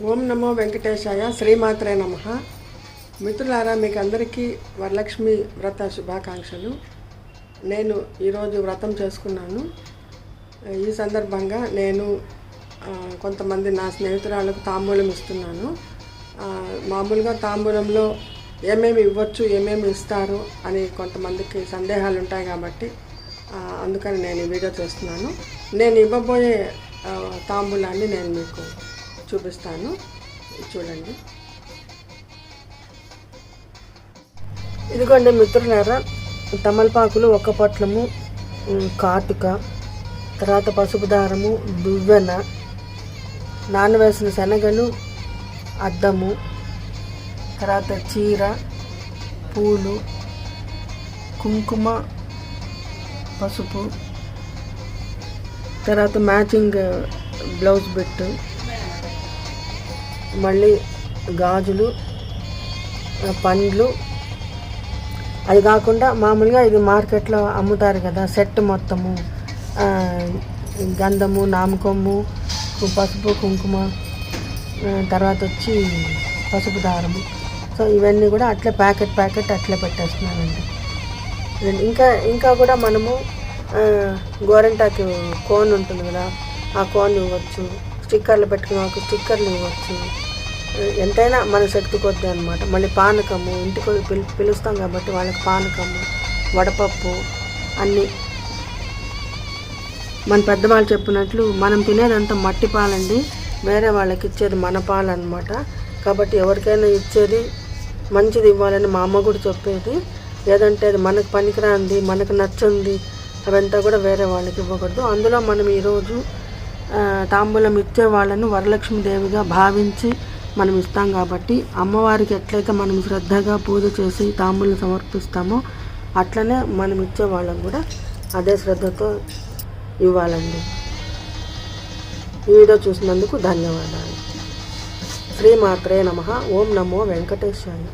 ఓం నమో వెంకటేశాయ శ్రీమాత్రే నమ. మిత్రులారా మీకు అందరికీ వరలక్ష్మి వ్రత శుభాకాంక్షలు. నేను ఈరోజు వ్రతం చేసుకున్నాను. ఈ సందర్భంగా నేను కొంతమంది నా స్నేహితురాలకు తాంబూలం ఇస్తున్నాను. మామూలుగా తాంబూలంలో ఏమేమి ఇవ్వచ్చు ఏమేమి ఇస్తారు అని కొంతమందికి సందేహాలు ఉంటాయి కాబట్టి అందుకని నేను ఈ వీడియో చేస్తున్నాను. నేను ఇవ్వబోయే తాంబూలాన్ని నేను మీకు చూపిస్తాను. చూడండి. ఇదిగోండి మిత్రులారా తమలపాకులు ఒక పొట్లము కాటుక తర్వాత పసుపు దారము దువ్వెన నానవేసిన శనగలు అద్దము తర్వాత చీర పూలు కుంకుమ పసుపు తర్వాత మ్యాచింగ్ బ్లౌజ్ పెట్టు మళ్ళీ గాజులు పండ్లు. అది కాకుండా మామూలుగా ఇది మార్కెట్లో అమ్ముతారు కదా సెట్ మొత్తము. గంధము నామకొమ్ము పసుపు కుంకుమ తర్వాత వచ్చి పసుపు దారము. సో ఇవన్నీ కూడా అట్లే ప్యాకెట్ ప్యాకెట్ అట్లే పెట్టేస్తున్నానండి ఇంకా ఇంకా కూడా మనము ఆ, కోన్ ఉంటుంది కదా ఆ కోన్ ఇవ్వచ్చు. స్టిక్కర్లు పెట్టుకున్న వాళ్ళకి స్టిక్కర్లు ఇవ్వచ్చు. ఎంతైనా మన శక్తి కొద్ది అనమాట మళ్ళీ పానకము ఇంటికి పిలు పిలుస్తాం కాబట్టి వాళ్ళకి పానకము వడపప్పు అన్నీ. మన పెద్దవాళ్ళు చెప్పినట్లు మనం తినేదంతా మట్టి పాలండి. వేరే వాళ్ళకి ఇచ్చేది మన పాలు అనమాట కాబట్టి ఎవరికైనా ఇచ్చేది మంచిది ఇవ్వాలని మా అమ్మ కూడా చెప్పేది. లేదంటే అది మనకు పనికిరాంది మనకు నచ్చింది అవంతా కూడా వేరే వాళ్ళకి ఇవ్వకూడదు. అందులో మనం ఈరోజు తాంబూలం ఇచ్చే వాళ్ళను వరలక్ష్మీదేవిగా భావించి మనం ఇస్తాం కాబట్టి అమ్మవారికి ఎట్లయితే మనం శ్రద్ధగా పూజ చేసి తాంబూలం సమర్పిస్తామో అట్లనే మనం ఇచ్చే వాళ్ళకు కూడా అదే శ్రద్ధతో ఇవ్వాలండి. ఈ వీడియో చూసినందుకు ధన్యవాదాలు. శ్రీమాత్రే నమ. ఓం నమో వెంకటేశాయ.